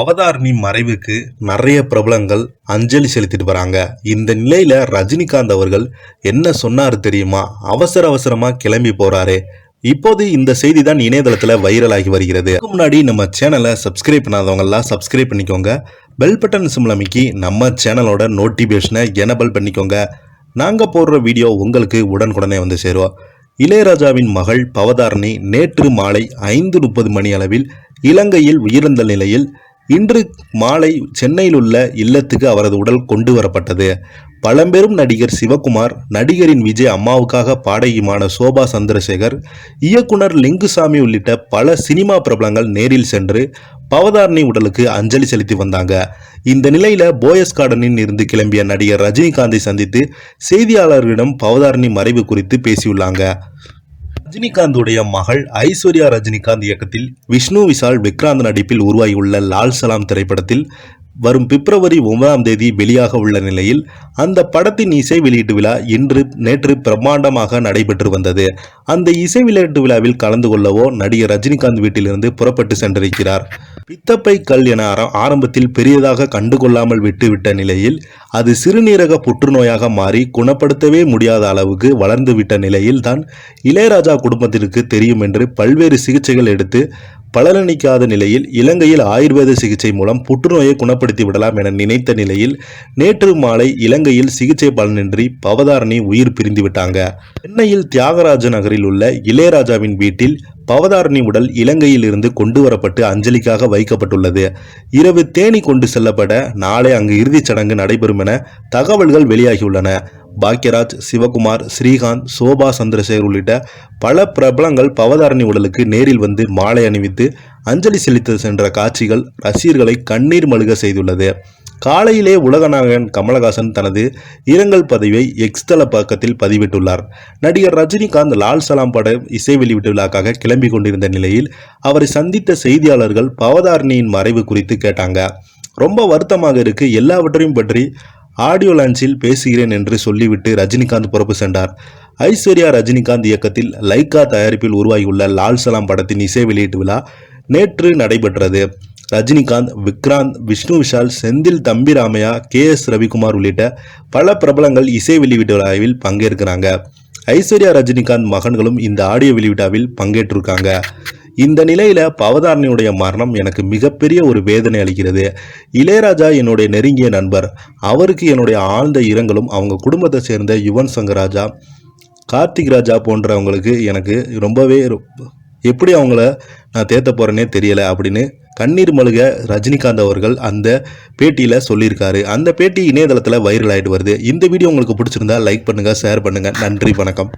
அவதாரணி மறைவுக்கு நிறைய பிரபலங்கள் அஞ்சலி செலுத்திட்டு வராங்க. இந்த நிலையில ரஜினிகாந்த் அவர்கள் என்ன சொன்னாரு தெரியுமா? அவசர அவசரமா கிளம்பி போறாரு. இப்போது இந்த செய்தி தான் இணையதளத்தில் வைரலாகி வருகிறது. முன்னாடி நம்ம சேனலை சப்ஸ்கிரைப் பண்ணாதவங்க எல்லாம் சப்ஸ்கிரைப் பண்ணிக்கோங்க. பெல் பட்டன் சிம்லமிக்கி நம்ம சேனலோட நோட்டிஃபிகேஷனை எனபிள் பண்ணிக்கோங்க. நாங்கள் போடுற வீடியோ உங்களுக்கு உடனுக்குடனே வந்து சேருவோம் இளையராஜாவின் மகள் பவதாரணி நேற்று மாலை ஐந்து முப்பது மணி அளவில் இலங்கையில் உயிரிழந்த நிலையில் இன்று மாலை சென்னையில் உள்ள இல்லத்துக்கு அவரது உடல் கொண்டு வரப்பட்டது. பழம்பெரும் நடிகர் சிவகுமார் நடிகரின் விஜய் அம்மாவுக்காக பாடகியுமான சோபா சந்திரசேகர் இயக்குனர் லிங்குசாமி உள்ளிட்ட பல சினிமா பிரபலங்கள் நேரில் சென்று பவதாரணி உடலுக்கு அஞ்சலி செலுத்தி வந்தாங்க. இந்த நிலையில போயஸ் கார்டனில் இருந்து கிளம்பிய நடிகர் ரஜினிகாந்தை சந்தித்து செய்தியாளர்களிடம் பவதாரணி மறைவு குறித்து பேசியுள்ளாங்க. ரஜினிகாந்துடைய மகள் ஐஸ்வர்யா ரஜினிகாந்த் இயக்கத்தில் விஷ்ணு விஷால் விக்ராந்த் நடிப்பில் உருவாகியுள்ள லால் சலாம் திரைப்படத்தில் வரும் பிப்ரவரி ஒன்பதாம் தேதி வெளியாக உள்ள நிலையில் அந்த படத்தின் இசை வெளியீட்டு விழா இன்று நேற்று பிரம்மாண்டமாக நடைபெற்று வந்தது. அந்த இசை வெளியீட்டு விழாவில் கலந்து கொள்ளவோ நடிகர் ரஜினிகாந்த் வீட்டிலிருந்து புறப்பட்டு சென்றிருக்கிறார். பித்தப்பை கல் என ஆரம்பத்தில் பெரியதாக கண்டுகொள்ளாமல் விட்டுவிட்ட நிலையில் அது சிறுநீரக புற்றுநோயாக மாறி குணப்படுத்தவே முடியாத அளவுக்கு வளர்ந்துவிட்ட நிலையில் தான் இளையராஜா குடும்பத்திற்கு தெரியும் என்று பல்வேறு சிகிச்சைகள் எடுத்து பலனளிக்காத நிலையில் இலங்கையில் ஆயுர்வேத சிகிச்சை மூலம் புற்றுநோயை குணப்படுத்தி விடலாம் என நினைத்த நிலையில் நேற்று மாலை இலங்கையில் சிகிச்சை பலனின்றி பவதாரணி உயிர் பிரிந்துவிட்டாங்க சென்னையில் தியாகராஜ நகரில் உள்ள இளையராஜாவின் வீட்டில் பவதாரணி உடல் இலங்கையிலிருந்து கொண்டு வரப்பட்டு அஞ்சலிக்காக வைக்கப்பட்டுள்ளது. இரவு தேனி கொண்டு செல்லப்பட நாளை அங்கு இறுதிச் சடங்கு நடைபெறும் என தகவல்கள் வெளியாகியுள்ளன. பாக்யராஜ் சிவகுமார் ஸ்ரீகாந்த் சோபா சந்திரசேகர் உள்ளிட்ட பல பிரபலங்கள் பவதாரணி உடலுக்கு நேரில் வந்து மாலை அணிவித்து அஞ்சலி செலுத்த சென்ற காட்சிகள் ரசிகர்களை கண்ணீர் மழுக செய்துள்ளது. காலையிலே உலகநாயகன் கமலஹாசன் தனது இரங்கல் பதிவை எக்ஸ்தல பக்கத்தில் பதிவிட்டுள்ளார். நடிகர் ரஜினிகாந்த் லால் சலாம் பட இசை வெளியீட்டு விழாக்காக கிளம்பி கொண்டிருந்த நிலையில் அவரை சந்தித்த செய்தியாளர்கள் பவதாரணியின் மறைவு குறித்து கேட்டாங்க. ரொம்ப வருத்தமாக இருக்கு. எல்லாவற்றையும் பற்றி ஆடியோ லான்ச்சில் பேசுகிறேன் என்று சொல்லிவிட்டு ரஜினிகாந்த் புறப்பு சென்றார். ஐஸ்வர்யா ரஜினிகாந்த் இயக்கத்தில் லைக்கா தயாரிப்பில் உருவாகியுள்ள லால் சலாம் படத்தின் இசை வெளியீட்டு விழா நேற்று நடைபெற்றது. ரஜினிகாந்த் விக்ராந்த் விஷ்ணு விஷால் செந்தில் தம்பி ராமையா கே எஸ் ரவிக்குமார் உள்ளிட்ட பல பிரபலங்கள் இசை வெளியீட்டு விழாவில் பங்கேற்கிறாங்க. ஐஸ்வர்யா ரஜினிகாந்த் மகன்களும் இந்த ஆடியோ வெளியீட்டாவில் பங்கேற்றிருக்காங்க. இந்த நிலையில பவதாரணியுடைய மரணம் எனக்கு மிகப்பெரிய ஒரு வேதனை அளிக்கிறது. இளையராஜா என்னுடைய நெருங்கிய நண்பர். அவருக்கு என்னுடைய ஆழ்ந்த இரங்கலும் அவங்க குடும்பத்தை சேர்ந்த யுவன் சங்கர் ராஜா கார்த்திக் ராஜா போன்றவங்களுக்கு எனக்கு ரொம்பவே எப்படி அவங்கள நான் தேத்த போகிறேனே தெரியலை அப்படின்னு கண்ணீர் மழுக ரஜினிகாந்த் அவர்கள் அந்த பேட்டியில் சொல்லியிருக்காரு. அந்த பேட்டி இணையதளத்தில் வைரல் ஆகிட்டு வருது. இந்த வீடியோ உங்களுக்கு பிடிச்சிருந்தா லைக் பண்ணுங்கள் ஷேர் பண்ணுங்கள் நன்றி வணக்கம்.